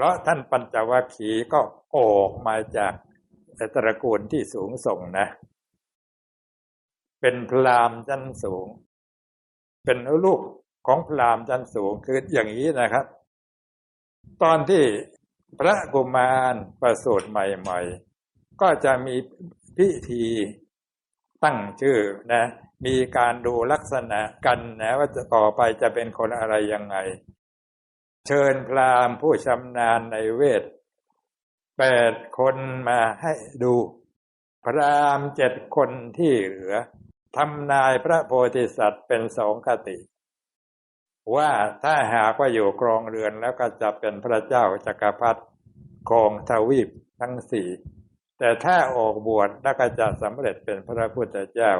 ราะท่านปัญจวัคคีย์ก็ออกมาจากตระกูลที่สูงส่งนะ เป็นพราหมณ์ชั้นสูง เป็นลูกของพราหมณ์ชั้นสูงคืออย่างนี้นะครับ ตอนที่พระกุมารประสูติใหม่ ๆ ก็จะมีพิธีตั้งชื่อนะ มีการดูลักษณะกันนะว่าจะต่อไปจะเป็นคนอะไรยังไง เชิญพราหมณ์ผู้ชำนาญในเวทแปดคนมาให้ดู พรามเจ็ดคนที่เหลือทำนายพระโพธิสัตว์เป็นสองคติ ว่าถ้าหากว่าอยู่ครองเรือนแล้วก็จะเป็นพระเจ้าจักรพรรดิครองทวีปทั้งสี่แต่ถ้าออกบวชแล้วก็จะสำเร็จเป็นพระพุทธเจ้า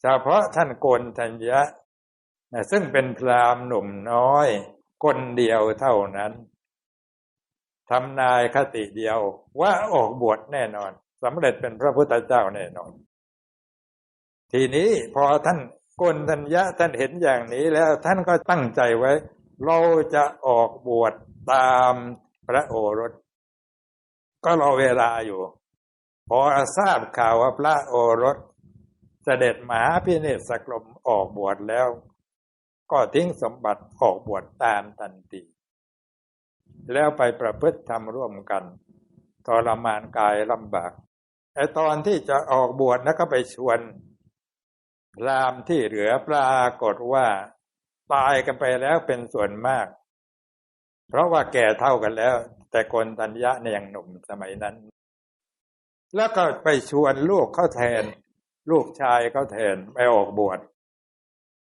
เฉพาะท่านโกนทัญญะซึ่งเป็นพรามหนุ่มน้อย คนเดียวเท่านั้นทำนายคติเดียวว่าออกบวชแน่นอนสำเร็จเป็นพระพุทธเจ้าแน่นอน ทีนี้พอท่านกนทัญญะท่านเห็นอย่างนี้แล้วท่านก็ตั้งใจไว้ เราจะออกบวชตามพระโอรส ก็รอเวลาอยู่ พอทราบข่าวว่าพระโอรสเสด็จมหาพิเนศกรมออกบวชแล้ว ก็ทิ้งสมบัติออกบวชตามทันที แล้วไปประพฤติทำร่วมกันทรมานกายลำบากไอตอนที่จะออกบวชแล้วก็ไปชวนรามที่เหลือปรากฏว่า ตายกันไปแล้วเป็นส่วนมาก เพราะว่าแก่เท่ากันแล้ว แต่คนตัญญะเนี่ยยังหนุ่มสมัยนั้น แล้วก็ไปชวนลูกเขาแทน ลูกชายเขาแทนไปออกบวช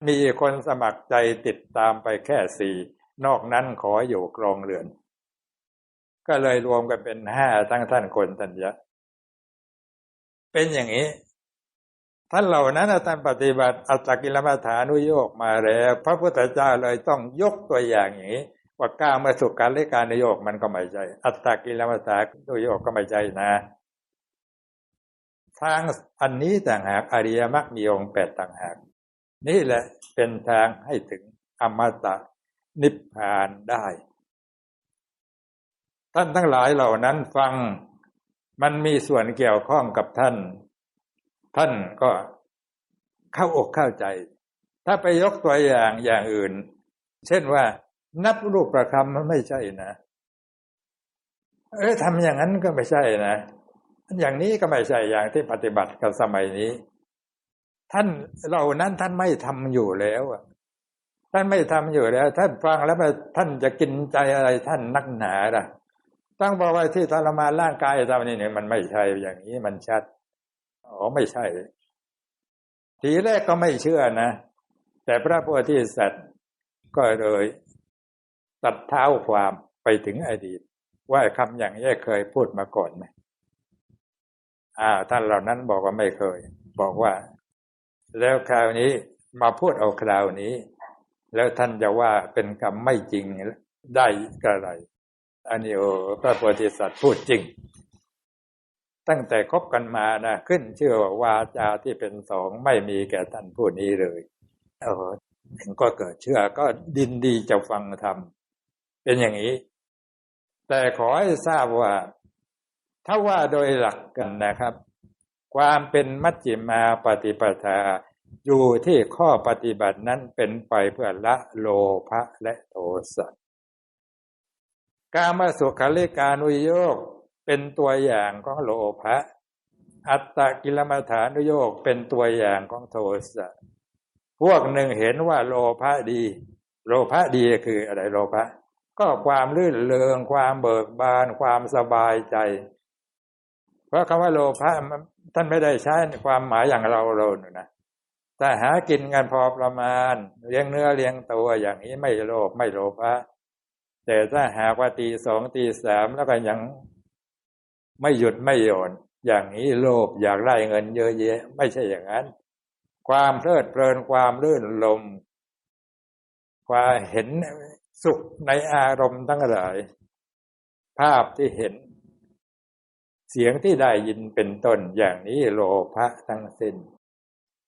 มีคนสมัครใจติดตามไปแค่สี่นอกนั้นขออยู่กรองเรือน ก็เลยรวมกันเป็นห้าทั้งท่านคนทัญญะ เป็นอย่างนี้ ท่านเหล่านั้นท่านปฏิบัติอัตตกิลมัฐานุโยกมาแล้ว พระพุทธเจ้าเลยต้องยกตัวอย่างอย่างนี้ว่าก้ามาสุการเลการนโยกมันก็ไม่ใช่อัตตกิลมัฐานุโยกก็ไม่ใช่นะทางอันนี้ต่างหากอริยมรรคมีองค์แปดต่างหาก นี่แหละเป็นทางให้ถึงอมตะนิพพานได้ ท่านทั้งหลายเหล่านั้นฟังมันมีส่วนเกี่ยวข้องกับท่าน ท่านก็เข้าอกเข้าใจ ถ้าไปยกตัวอย่างอย่างอื่น เช่นว่านับรูปประคำมันไม่ใช่นะ เอ้ยทำอย่างนั้นก็ไม่ใช่นะ อย่างนี้ก็ไม่ใช่อย่างที่ปฏิบัติกันสมัยนี้ ท่านเหล่านั้นท่านไม่ทำอยู่แล้วท่านไม่ทำอยู่แล้ว ท่านฟังแล้วท่านจะกินใจอะไรท่านนักหนาล่ะตั้งบอกว่าที่ทรมานร่างกายทำนี่เนี่ยมันไม่ใช่อย่างนี้มันชัดอ๋อไม่ใช่ ทีแรกก็ไม่เชื่อนะ แต่พระพุทธสัตว์ก็เลยตัดเท้าความไปถึงอดีต ว่าคำอย่างนี้เคยพูดมาก่อนไหมอ่าท่านเหล่านั้นบอกว่าไม่เคย บอกว่า แล้วคราวนี้มาพูดเอาคราวนี้ แล้วท่านจะว่าเป็นคำไม่จริงได้กระไรอันนี้โอ้พระโพธิสัตว์พูดจริง ตั้งแต่คบกันมานะขึ้นเชื่อว่าวาจาที่เป็นสองไม่มีแก่ท่านผู้นี้เลยเออก็เกิดเชื่อก็ดินดีจะฟังธรรมเป็นอย่างนี้ แต่ขอให้ทราบว่า ถ้าว่าโดยหลักกันนะครับ ความเป็นมัจจิมาปฏิปทา อยู่ที่ข้อปฏิบัตินั้นเป็นไปเพื่อละโลภะและโทสะกามาสุขาริการุโยกเป็นตัวอย่างของโลภะอัตตกิลมัฐานุโยกเป็นตัวอย่างของโทสะพวกหนึ่งเห็นว่าโลภะดี โลภะดีคืออะไรโลภะก็ความลื่นเริงความเบิกบานความสบายใจ เพราะคำว่าโลภะท่านไม่ได้ใช้ความหมายอย่างเราเรานะ แต่หากินกันพอประมาณ เลี้ยงเนื้อเลี้ยงตัวอย่างนี้ไม่โลภไม่โลภะแต่ถ้าหากว่าตีสองตีสามแล้วก็ยังไม่หยุดไม่หย่อนอย่างนี้โลภอยากได้เงินเยอะแยะ ไม่ใช่อย่างนั้น ความเพลิดเพลินความลื่นลม ความเห็นสุขในอารมณ์ทั้งหลาย ภาพที่เห็น เสียงที่ได้ยินเป็นต้นอย่างนี้โลภะทั้งสิ้น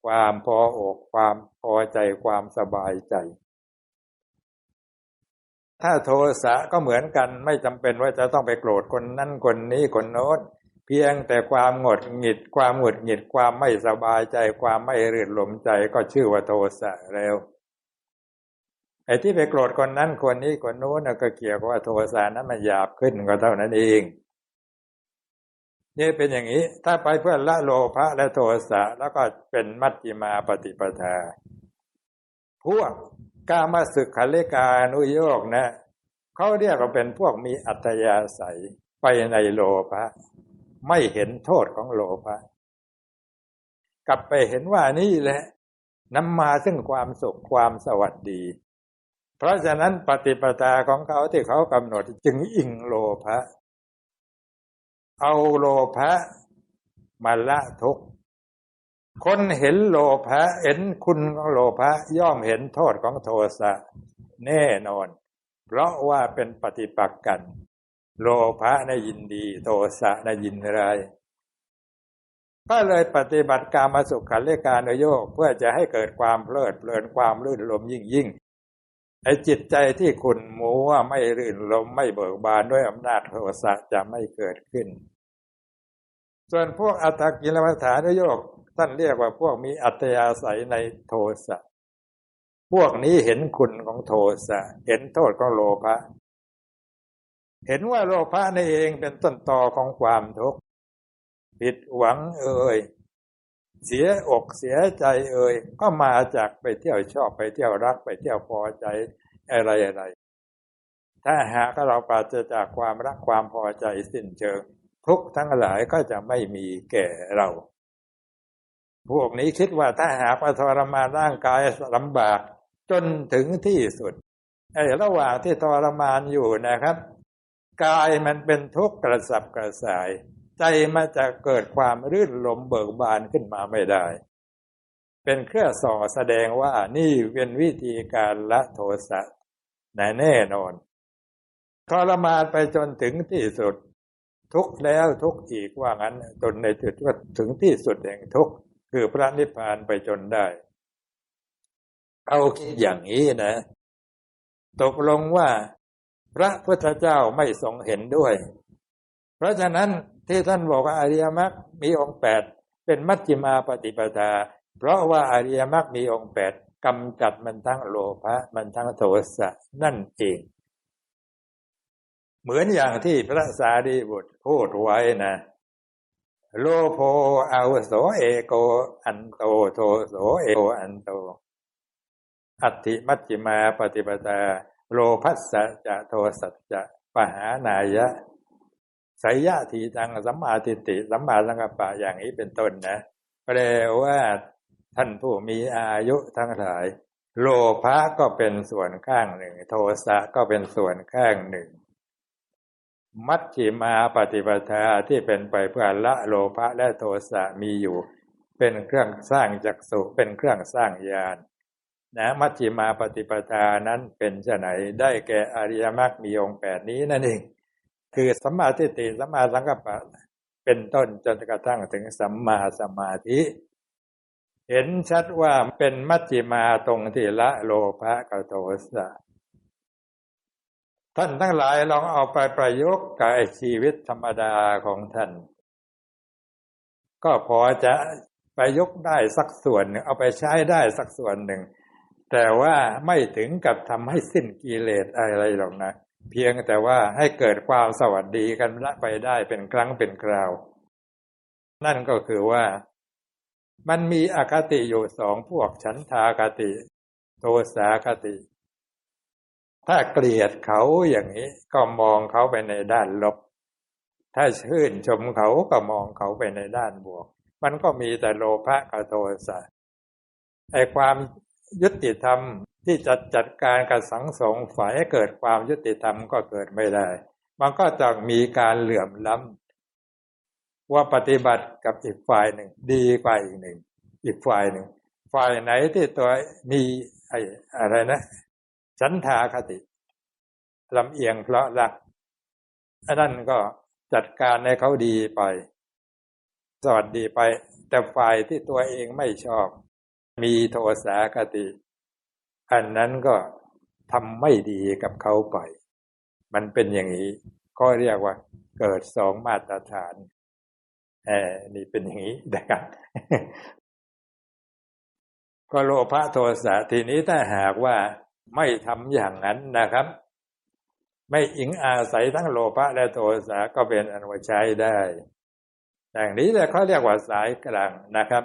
ความพออกความพอใจความสบายใจ ถ้าโทสะก็เหมือนกันไม่จำเป็นว่าจะต้องไปโกรธคนนั้นคนนี้คนโน้นเพียงแต่ความหงดหงิด ความหงุดหงิดความไม่สบายใจ ความไม่รื่นลมใจก็ชื่อว่าโทสะแล้วไอ้ที่ไปโกรธคนนั้นคนนี้คนโน้นก็เกี่ยวกับว่าโทสะนั้นมันหยาบขึ้นก็เท่านั้นเอง นี่เป็นอย่างนี้ ถ้าไปเพื่อละโลภะและโทสะ แล้วก็เป็นมัจจิมาปฏิปทา พวกกามาสึกขันเลกานุโยกนะเขาเรียกว่าเป็นพวกมีอัตยาศัยไปในโลภะไม่เห็นโทษของโลภะกลับไปเห็นว่านี่แหละนำมาซึ่งความสุขความสวัสดี เพราะฉะนั้นปฏิปทาของเขาที่เขากำหนดจึงอิงโลภะ เอาโลภะมาละทุกคนเห็นโลภะเห็นคุณของโลภะย่อมเห็นโทษของโทสะแน่นอน เพราะว่าเป็นปฏิปักษ์กัน โลภะในยินดี โทสะในยินร้ายก็เลยปฏิบัติการมาสุขขันเลการโยกเพื่อจะให้เกิดความเพลิดเพลินความลื่นลมยิ่งยิ่ง ไอ้จิตใจที่ขุนมัวไม่รื่นลมไม่เบิกบานด้วยอำนาจโทสะจะไม่เกิดขึ้น ส่วนพวกอัตตกิลมัฐานโยกท่านเรียกว่าพวกมีอัตยาศัยในโทสะพวกนี้เห็นคุณของโทสะเห็นโทษของโลภะเห็นว่าโลภะนี่เองเป็นต้นตอของความทุกข์ผิดหวังเอ่ย เสียอกเสียใจเอ่ยก็มาจากไปเที่ยวชอบไปเที่ยวรักไปเที่ยวพอใจอะไรอะไร ถ้าหากเราปราศจากความรักความพอใจสิ้นเชิง ทุกทั้งหลายก็จะไม่มีแก่เรา พวกนี้คิดว่าถ้าหากว่าทรมานร่างกายลำบากจนถึงที่สุดไอ้ระหว่างที่ทรมานอยู่นะครับ กายมันเป็นทุกข์กระสับกระส่าย ใจมันจะเกิดความรื่นลมเบิกบานขึ้นมาไม่ได้ เป็นเครื่องส่อแสดงว่านี่เป็นวิธีการละโทสะแน่นอนทรมานไปจนถึงที่สุด ทุกแล้วทุกอีกว่างั้นจนในจุดว่าถึงที่สุดแห่งทุกคือพระนิพพานไปจนได้ เอาคิดอย่างนี้นะ ตกลงว่า พระพุทธเจ้าไม่ทรงเห็นด้วย เพราะฉะนั้น ที่ท่านบอกว่าอริยมรรคมีองค์แปดเป็นมัชฌิมาปฏิปทา เพราะว่าอริยมรรคมีองค์แปดกำจัดมันทั้งโลภะมันทั้งโทสะนั่นเอง เหมือนอย่างที่พระสารีบุตรพูดไว้นะ โลโภอาวโสเอโก อันโตโทโสเอโกอันโต อัติมัจจิมาปฏิปทา โลภัสสะจะโทสัจจะปหานายะ สยะทีตังสัมมาทิฏฐิสัมมาสังกัปปะอย่างนี้เป็นต้นนะแปลว่าท่านผู้มีอายุทั้งหลาย โลภะก็เป็นส่วนข้างหนึ่ง โทสะก็เป็นส่วนข้างหนึ่ง มัชฌิมาปฏิปทาที่เป็นไปเพื่อละโลภะและโทสะมีอยู่ เป็นเครื่องสร้างจักสุเป็นเครื่องสร้างญาณนะมัชฌิมาปฏิปทานั้นเป็นไฉนได้แก่อริยมรรคมีองค์แปดนี้นั่นเอง คือสัมมาทิฏฐิสัมมาสังกัปปะเป็นต้นจนกระทั่งถึงสัมมาสมาธิ เห็นชัดว่าเป็นมัชฌิมาตรงที่ละโลภะกับโทสะท่านทั้งหลายลองเอาไปประยุกต์กับชีวิตธรรมดาของท่าน ก็พอจะประยุกต์ได้สักส่วนหนึ่งเอาไปใช้ได้สักส่วนหนึ่ง แต่ว่าไม่ถึงกับทำให้สิ้นกิเลสอะไรหรอกนะ เพียงแต่ว่าให้เกิดความสวัสดีกันละไปได้เป็นครั้งเป็นคราว นั่นก็คือว่า มันมีอคติอยู่สองพวกฉันทากติ โทสาคติ ถ้าเกลียดเขาอย่างนี้ก็มองเขาไปในด้านลบ ถ้าชื่นชมเขาก็มองเขาไปในด้านบวก มันก็มีแต่โลภะกับโทสะไอความยุติธรรม ที่จะจัดการกับสังสงฝ่ายให้เกิดความยุติธรรมก็เกิดไม่ได้ มันก็จะมีการเหลื่อมล้ำว่าปฏิบัติกับอีกฝ่ายหนึ่ง ดีกว่าอีกหนึ่ง อีกฝ่ายหนึ่ง ฝ่ายไหนที่ตัวมีไออะไรนะฉันทาคติลำเอียงเพราะรักอันนั้นก็จัดการให้เขาดีไป สวัสดีไป แต่ฝ่ายที่ตัวเองไม่ชอบ มีโทสาคติ อันนั้นก็ทำไม่ดีกับเขาไป มันเป็นอย่างนี้ ก็เรียกว่า เกิดสองมาตรฐานแอนี่เป็นอย่างนี้นะครับก็โลภะโทสะทีนี้ถ้าหากว่าไม่ทำอย่างนั้นนะครับ ไม่อิงอาศัยทั้งโลภะและโทสะก็เป็นอนุชัยได้ อย่างนี้แหละเขาเรียกว่าสายกลางนะครับ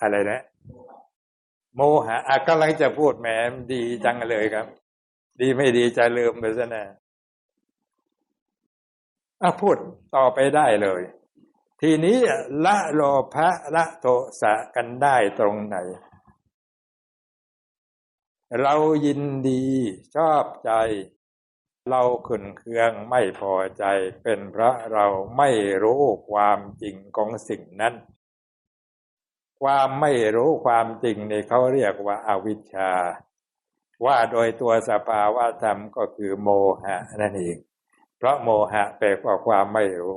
อะไรนะโมหะอะกำลังจะพูดแหมดีจังเลยครับ ดีไม่ดีจะลืมไปซะนะอะพูดต่อไปได้เลย ทีนี้ละโลภะละโทสะกันได้ตรงไหน เรายินดีชอบใจ เราขุนเคืองไม่พอใจเป็นเพราะเราไม่รู้ความจริงของสิ่งนั้น ความไม่รู้ความจริงในเขาเรียกว่าอาวิชชา ว่าโดยตัวสภาวะธรรมก็คือโมหะนั่นเอง เพราะโมหะแปลว่าความไม่รู้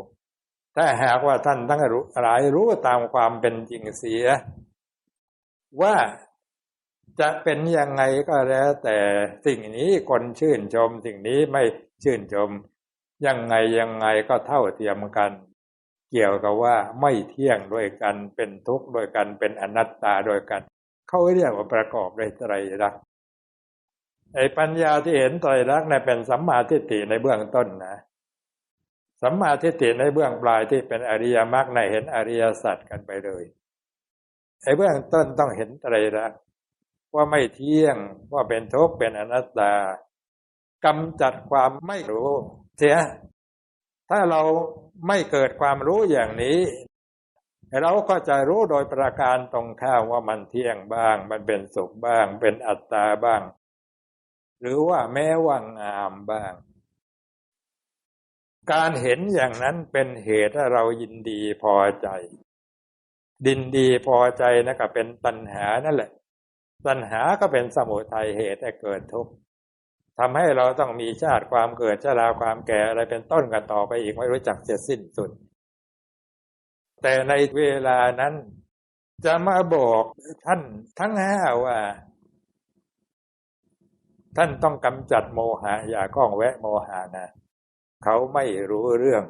ถ้าหากว่าท่านทั้งหลายรู้ตามความเป็นจริงเสีย ว่าจะเป็นยังไงก็แล้ว แต่สิ่งนี้คนชื่นชมสิ่งนี้ไม่ชื่นชม ยังไงยังไงก็เท่าเทียมกัน เกี่ยวกับว่าไม่เที่ยงด้วยกันเป็นทุกข์ด้วยกันเป็นอนัตตาด้วยกัน เขาเรียกว่าประกอบด้วยไตรลักษณ์ไอ้ปัญญาที่เห็นไตรลักษณ์เนี่ยเป็นสัมมาทิฏฐิในเบื้องต้นนะสัมมาทิฏฐิในเบื้องปลายที่เป็นอริยมรรคในเห็นอริยสัจกันไปเลยไอ้เบื้องต้นต้องเห็นไตรลักษณ์ว่าไม่เที่ยงว่าเป็นทุกข์เป็นอนัตตากำจัดความไม่รู้เสียถ้าเรา ไม่เกิดความรู้อย่างนี้ เราก็จะรู้โดยประการตรงข้ามว่ามันเที่ยงบ้าง มันเป็นสุขบ้าง เป็นอัตตาบ้าง หรือว่าแม้ว่างามบ้าง การเห็นอย่างนั้นเป็นเหตุให้เรายินดีพอใจ ดินดีพอใจนะก็เป็นตัณหานั่นแหละ ตัณหาก็เป็นสมุทัยเหตุให้เกิดทุกข์ ทำให้เราต้องมีชาติความเกิดชราความแก่อะไรเป็นต้นกันต่อไปอีกไม่รู้จักเสร็จสิ้นสุด แต่ในเวลานั้น จะมาบอกท่านทั้งห้าว่า ท่านต้องกำจัดโมหะอย่าก้องแวะโมหะนะเขาไม่รู้เรื่อง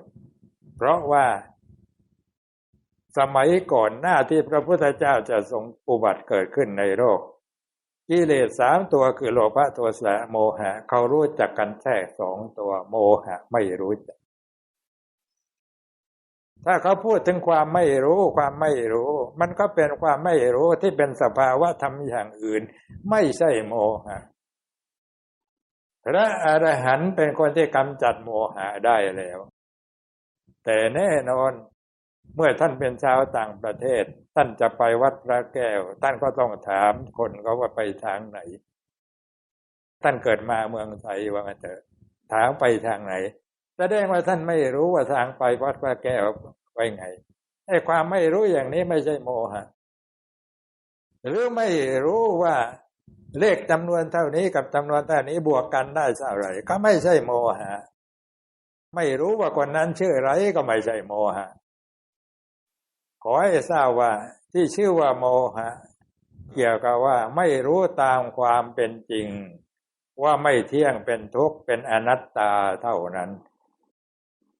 เพราะว่า สมัยก่อนหน้าที่พระพุทธเจ้าจะทรงอุบัติเกิดขึ้นในโลก กิเลสสามตัวคือโลภะตัวสะโมหะ เขารู้จักกันแค่สองตัวโมหะไม่รู้จัก ถ้าเขาพูดถึงความไม่รู้ความไม่รู้ มันก็เป็นความไม่รู้ที่เป็นสภาวะธรรมอย่างอื่น ไม่ใช่โมหะพระอรหันต์เป็นคนที่กำจัดโมหะได้แล้ว แต่แน่นอน เมื่อท่านเป็นชาวต่างประเทศ ท่านจะไปวัดพระแก้ว ท่านก็ต้องถามคนเขาว่าไปทางไหน ท่านเกิดมาเมืองไทยว่าเถอะถามไปทางไหนแสดงว่าท่านไม่รู้ว่าทางไปวัดพระแก้วไปไงไอ้ความไม่รู้อย่างนี้ไม่ใช่โมหะหรือไม่รู้ว่าเลขจำนวนเท่านี้กับจำนวนเท่านี้บวกกันได้เท่าไหร่ก็ไม่ใช่โมหะ ไม่รู้ว่าคนนั้นชื่ออะไรก็ไม่ใช่โมหะ ขอให้ทราบว่าที่ชื่อว่าโมหะ เกี่ยวกับว่าไม่รู้ตามความเป็นจริง ว่าไม่เที่ยงเป็นทุกข์เป็นอนัตตาเท่านั้น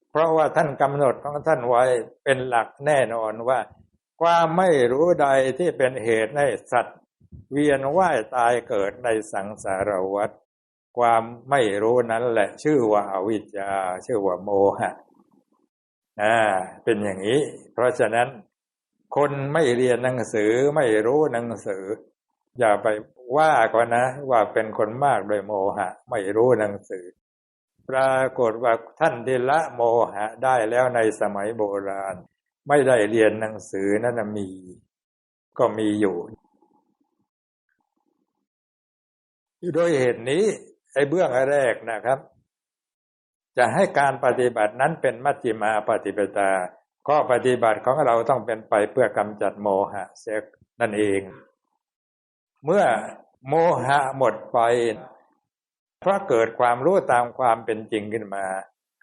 เพราะว่าท่านกำหนดของท่านไว้เป็นหลักแน่นอนว่า ความไม่รู้ใดที่เป็นเหตุให้สัตว์ เวียนว่ายตายเกิดในสังสารวัฏความไม่รู้นั้นแหละ ชื่อว่าอวิชชาชื่อว่าโมหะอ่าเป็นอย่างนี้ เพราะฉะนั้น คนไม่เรียนหนังสือไม่รู้หนังสือ อย่าไปว่าก่อนนะ ว่าเป็นคนมากโดยโมหะ ไม่รู้หนังสือ ปรากฏว่าท่านที่ละโมหะได้แล้วในสมัยโบราณ ไม่ได้เรียนหนังสือนั่นมี ก็มีอยู่โดยเหตุนี้ไอ้เบื้องแรกนะครับ จะให้การปฏิบัตินั้นเป็นมัจจิมาปฏิปทา ข้อปฏิบัติของเราต้องเป็นไปเพื่อกำจัดโมหะเสียนั่นเอง เมื่อโมหะหมดไปเพราะเกิดความรู้ตามความเป็นจริงขึ้นมา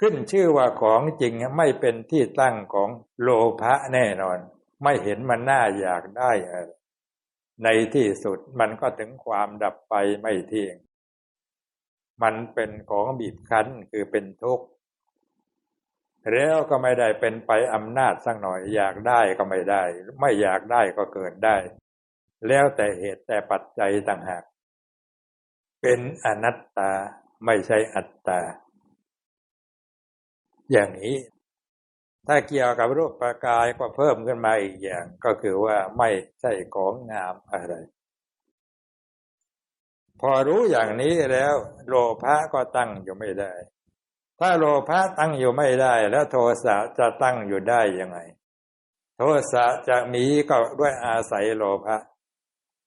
ขึ้นชื่อว่าของจริงไม่เป็นที่ตั้งของโลภะแน่นอน ไม่เห็นมันน่าอยากได้ในที่สุดมันก็ถึงความดับไปไม่เที่ยง มันเป็นของบีบคั้นคือเป็นทุกข์ แล้วก็ไม่ได้เป็นไปอำนาจสักหน่อยอยากได้ก็ไม่ได้ ไม่อยากได้ก็เกิดได้ แล้วแต่เหตุแต่ปัจจัยต่างหาก เป็นอนัตตาไม่ใช่อัตตา อย่างนี้ ถ้าเกี่ยวกับรูปประกายก็เพิ่มขึ้นมาอีกอย่าง ก็คือว่าไม่ใช่ของงามอะไร พอรู้อย่างนี้แล้ว โลภะก็ตั้งอยู่ไม่ได้ ถ้าโลภะตั้งอยู่ไม่ได้ แล้วโทสะจะตั้งอยู่ได้ยังไง โทสะจะมีก็ด้วยอาศัยโลภะ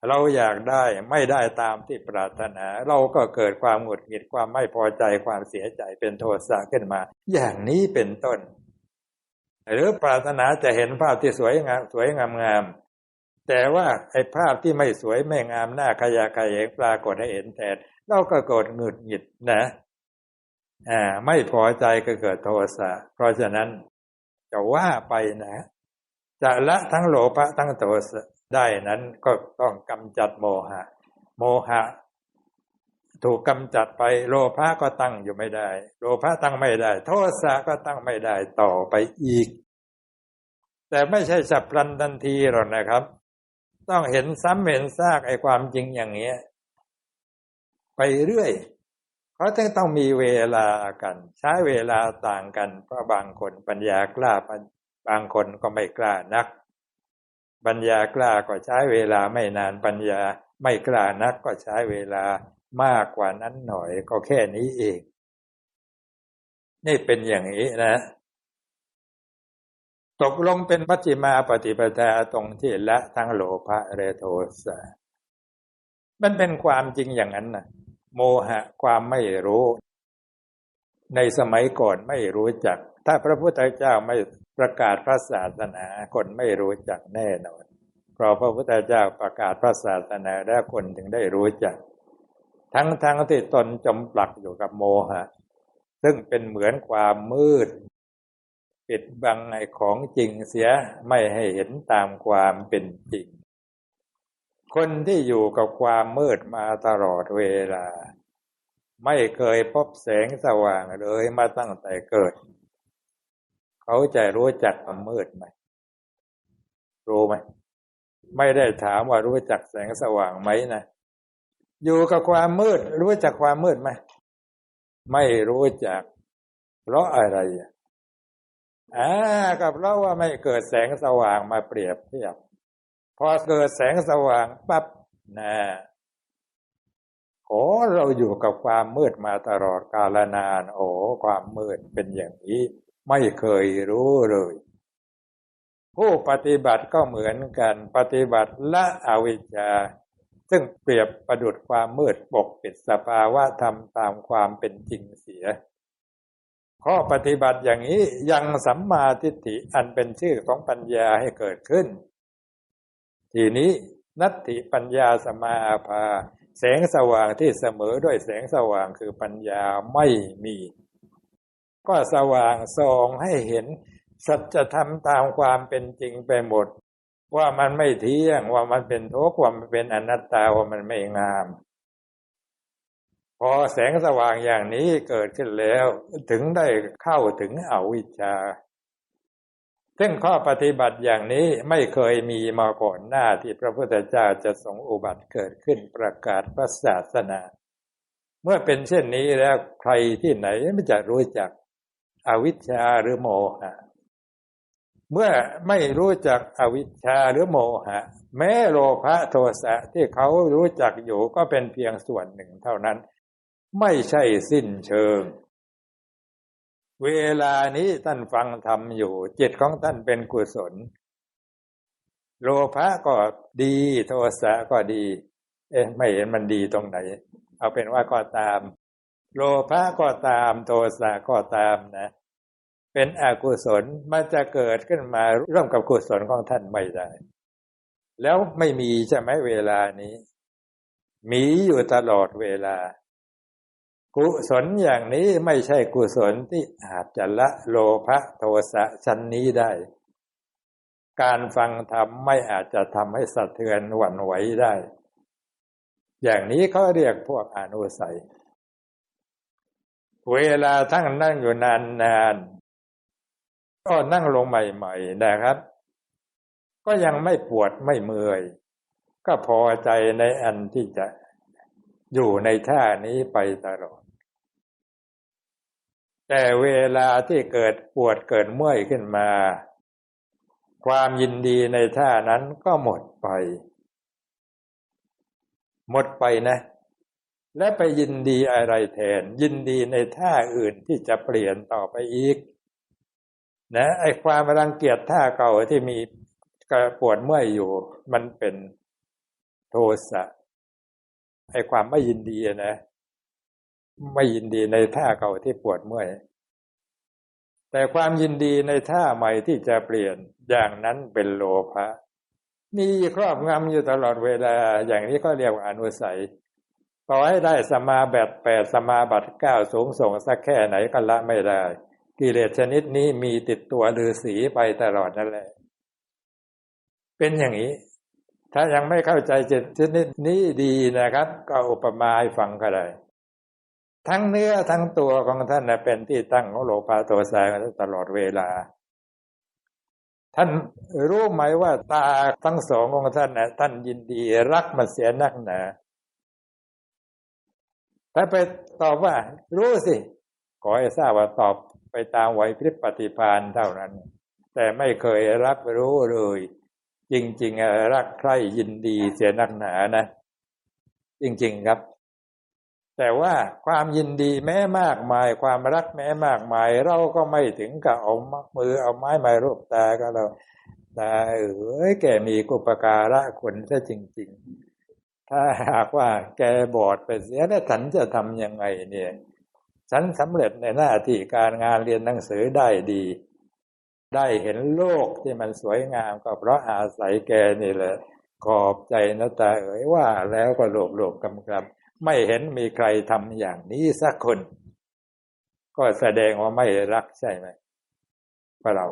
เราอยากได้ไม่ได้ตามที่ปรารถนา เราก็เกิดความหงุดหงิดความไม่พอใจความเสียใจเป็นโทสะขึ้นมา อย่างนี้เป็นต้น หรือปรารถนาจะเห็นภาพที่สวยงามสวยงามงามแต่ว่าไอ้ภาพที่ไม่สวยไม่งามหน้าขยะขยงปรากฏให้เห็นแทนเราก็โกรธหงุดหงิดนะ ไม่พอใจก็เกิดโทสะ เพราะฉะนั้นจะว่าไปนะ จะละทั้งโลภะทั้งโทสะได้นั้นก็ต้องกำจัดโมหะ โมหะ ถูกกำจัดไปโลภะก็ตั้งอยู่ไม่ได้ โลภะตั้งไม่ได้ โทสะก็ตั้งไม่ได้ต่อไปอีก แต่ไม่ใช่สับพลันทันทีหรอกนะครับ ต้องเห็นซ้ำเห็นซากไอ้ความจริงอย่างนี้ย ไปเรื่อย เขาจึงต้องมีเวลากัน ใช้เวลาต่างกัน เพราะบางคนปัญญากล้าบางคนก็ไม่กล้านัก ปัญญากล้าก็ใช้เวลาไม่นานปัญญาไม่กล้านักก็ใช้เวลามากกว่านั้นหน่อยก็แค่นี้เอง นี่เป็นอย่างนี้นะ ตกลงเป็นปัจจิมาปฏิปทาตรงที่ละทั้งโลภะเรโทสะมันเป็นความจริงอย่างนั้นนะ โมหะความไม่รู้ ในสมัยก่อนไม่รู้จัก ถ้าพระพุทธเจ้าไม่ประกาศพระศาสนาคนไม่รู้จักแน่นอน เพราะพระพุทธเจ้าประกาศพระศาสนาแล้วคนถึงได้รู้จัก ทั้งทั้งที่ตนจมปลักอยู่กับโมหะ ซึ่งเป็นเหมือนความมืด ปิดบังไอ้ของจริงเสียไม่ให้เห็นตามความเป็นจริง คนที่อยู่กับความมืดมาตลอดเวลา ไม่เคยพบแสงสว่างเลยมาตั้งแต่เกิด เขาจะรู้จักความมืดไหมรู้ไหมไม่ได้ถามว่ารู้จักแสงสว่างไหมนะอยู่กับความมืด รู้จักความมืดไหมไม่รู้จัก เพราะอะไรอ่ากับเราว่าไม่เกิดแสงสว่างมาเปรียบเทียบ อเกิดแสงสว่างปั๊บนะโอ้เราอยู่กับความมืดมาตลอดกาลนาน โอ้ความมืดเป็นอย่างนี้ ไม่เคยรู้เลย ผู้ปฏิบัติก็เหมือนกันปฏิบัติละอวิชชา ซึ่งเปรียบประดุดความมืดปกปิดสภาวะธรรมตามความเป็นจริงเสีย ข้อปฏิบัติอย่างนี้ยังสัมมาทิฏฐิอันเป็นชื่อของปัญญาให้เกิดขึ้น ทีนี้นัตติปัญญาสมาภา แสงสว่างที่เสมอด้วยแสงสว่างคือปัญญาไม่มี ก็สว่างส่องให้เห็น สัจธรรมตามความเป็นจริงไปหมด ว่ามันไม่เที่ยงว่ามันเป็นทุกข์ว่ามันเป็นอนัตตาว่ามันไม่งาม พอแสงสว่างอย่างนี้เกิดขึ้นแล้ว ถึงได้เข้าถึงอวิชชา ซึ่งข้อปฏิบัติอย่างนี้ไม่เคยมีมาก่อนหน้าที่พระพุทธเจ้าจะทรงอุบัติเกิดขึ้นประกาศพระศาสนา เมื่อเป็นเช่นนี้แล้วใครที่ไหนไม่จะรู้จักอวิชชาหรือโมหะ เมื่อไม่รู้จักอวิชชาหรือโมหะ แม้โลภะโทสะที่เขารู้จักอยู่ก็เป็นเพียงส่วนหนึ่งเท่านั้น ไม่ใช่สิ้นเชิง เวลานี้ท่านฟังธรรมอยู่ จิตของท่านเป็นกุศล โลภะก็ดี โทสะก็ดี เอ๊ะไม่เห็นมันดีตรงไหน เอาเป็นว่าก็ตาม โลภะก็ตาม โทสะก็ตามนะ เป็นอกุศลมันจะเกิดขึ้นมาร่วมกับกุศลของท่านไม่ได้ แล้วไม่มีใช่ไหมเวลานี้ มีอยู่ตลอดเวลา กุศลอย่างนี้ไม่ใช่กุศลที่อาจจะละโลภะโทสะชั้นนี้ได้ การฟังธรรมไม่อาจจะทำให้สะเทือนหวั่นไหวได้ อย่างนี้เขาเรียกพวกอนุสัย เวลาทั้งนั่งอยู่นานๆก็นั่งลงใหม่ๆนะครับ ก็ยังไม่ปวดไม่เมื่อย ก็พอใจในอันที่จะอยู่ในท่านี้ไปตลอด แต่เวลาที่เกิดปวดเกิดเมื่อยขึ้นมา ความยินดีในท่านั้นก็หมดไป หมดไปนะ และไปยินดีอะไรแทน ยินดีในท่าอื่นที่จะเปลี่ยนต่อไปอีก นะไอความรังเกียจท่าเก่าที่มีกระปวดเมื่อยอยู่ มันเป็นโทสะไอ้ความไม่ยินดีนะ ไม่ยินดีในท่าเก่าที่ปวดเมื่อย แต่ความยินดีในท่าใหม่ที่จะเปลี่ยนอย่างนั้นเป็นโลภะมีครอบงำอยู่ตลอดเวลา อย่างนี้ก็เรียกว่าอนุสัยต่อให้ได้สมาบัติแปดสมาบัติเก้าสูงส่งสักแค่ไหนก็ละไม่ได้ กิเลสชนิดนี้มีติดตัวฤาษีไปตลอดนั่นแหละ เป็นอย่างนี้ ถ้ายังไม่เข้าใจจิตชนิดนี้ดีนะครับ ก็อุปมาให้ฟังก็ได้ ทั้งเนื้อทั้งตัวของท่านเป็นที่ตั้งของโลภะโทสะตลอดเวลา ท่านรู้ไหมว่าตาทั้งสองของท่านนะท่านยินดีรักมันเสียนักหนาถ้าไปตอบว่า รู้สิ ขอให้ทราบว่าตอบไปตามไหวพริบปฏิพานเท่านั้น แต่ไม่เคยรับรู้เลย จริง ๆ รักใคร่ยินดีเสียนักหนานะ จริง ๆ ครับ แต่ว่าความยินดีแม้มากมาย ความรักแม้มากมาย เราก็ไม่ถึงกับเอามือเอาไม้มารูปตาก็เราตาเอ๋ยแกมีกุปการะคนซะจริง ๆ ถ้าหากว่าแกบอดไปเสียแล้วฉันจะทำยังไงเนี่ย ฉันสำเร็จในหน้าที่การงานเรียนหนังสือได้ดี ได้เห็นโลกที่มันสวยงามก็เพราะอาศัยแกนี่แหละขอบใจนะตาเอ๋ยว่าแล้วก็หลบหลบกำกำ ไม่เห็นมีใครทำอย่างนี้สักคน ก็แสดงว่าไม่รักใช่ไหมพเรา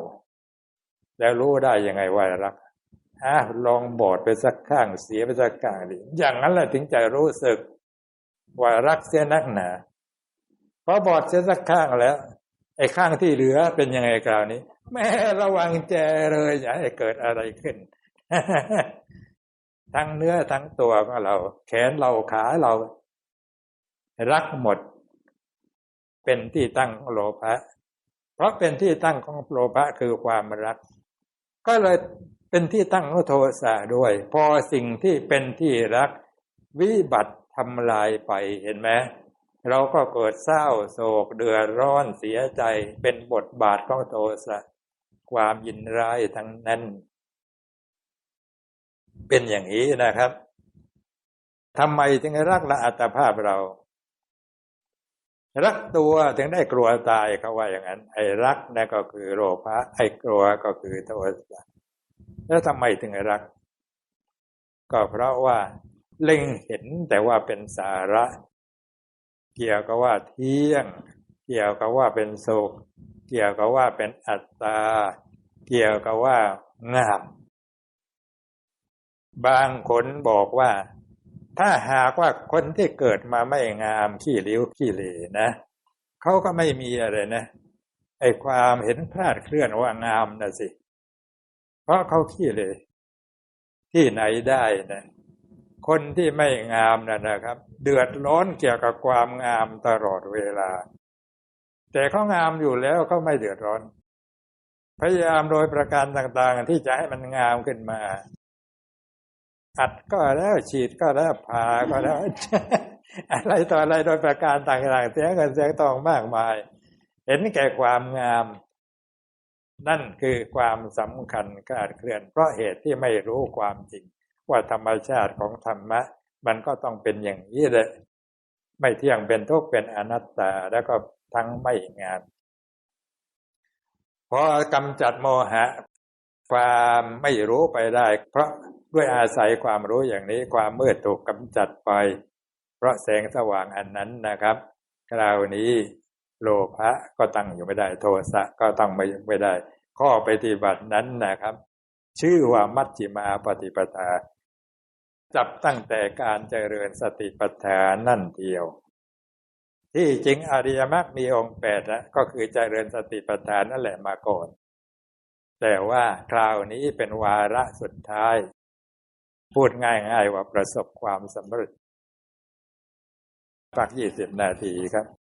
แล้วรู้ได้ยังไงว่ารักอะลองบอดไปสักข้างเสียไปสักข้างดิอย่างนั้นแหละถึงจะรู้สึก ว่ารักเสียนักหนาพอบอดเสียสักข้างแล้ว ไอ้ข้างที่เหลือเป็นยังไงคราวนี้ แม่ระวังแจเลยอย่าให้เกิดอะไรขึ้นทั้งเนื้อทั้งตัวของเรา แขนเราขาเรา รักหมด เป็นที่ตั้งของโลภะเพราะเป็นที่ตั้งของโลภะคือความรัก ก็เลยเป็นที่ตั้งของโทสะด้วย พอสิ่งที่เป็นที่รัก วิบัติทำลายไปเห็นไหมเราก็เกิดเศร้าโศกเดือดร้อนเสียใจเป็นบทบาทของโทสะความยินร้ายทั้งนั้น เป็นอย่างนี้นะครับทำไมถึงรักละอัตภาพเรา รักตัวถึงได้กลัวตายเขาว่าอย่างนั้น ไอ้รักนั่นก็คือโลภะไอ้กลัวก็คือโทสะแล้วทำไมถึงรัก ก็เพราะว่าเล็งเห็นแต่ว่าเป็นสาระ เกี่ยวกับว่าเที่ยง เกี่ยวกับว่าเป็นโศกเกี่ยวกับว่าเป็นอัตตา เกี่ยวกับว่างาม บางคนบอกว่า ถ้าหากว่าคนที่เกิดมาไม่งามขี้ริ้วขี้เลนะเขาก็ไม่มีอะไรนะไอความเห็นพลาดเคลื่อนว่างามนะสิ เพราะเขาขี้เลย ที่ไหนได้นะคนที่ไม่งามนะนะครับ เดือดร้อนเกี่ยวกับความงามตลอดเวลา แต่เขางามอยู่แล้วเขาไม่เดือดร้อน พยายามโดยประการต่างๆ ที่จะให้มันงามขึ้นมา อัดก็แล้วฉีดก็แล้วผ่าก็แล้วอะไรต่ออะไรโดยประการต่างๆเสียเงินเสียทองมากมาย เห็นแก่ความงาม นั่นคือความสำคัญกาดเคลื่อน เพราะเหตุที่ไม่รู้ความจริง ว่าธรรมชาติของธรรมะ มันก็ต้องเป็นอย่างนี้เลยไม่เที่ยงเป็นทุกข์เป็นอนัตตาแล้วก็ทั้งไม่งามพอกำจัดโมหะ ความไม่รู้ไปได้ เพราะ ด้วยอาศัยความรู้อย่างนี้ความมืดถูกกำจัดไป เพราะแสงสว่างอันนั้นนะครับ คราวนี้โลภะก็ตั้งอยู่ไม่ได้ โทสะก็ตั้งไม่ไม่ได้ ข้อปฏิบัตินั้นนะครับ ชื่อว่ามัชฌิมาปฏิปทา จับตั้งแต่การเจริญสติปัฏฐานนั่นเดียว ที่จริงอริยมรรคมีองค์แปดนะก็คือเจริญสติปัฏฐานนั่นแหละมาก่อนแต่ว่าคราวนี้เป็นวาระสุดท้าย พูดง่ายๆว่าประสบความสำเร็จปักยี่สิบนาทีครับ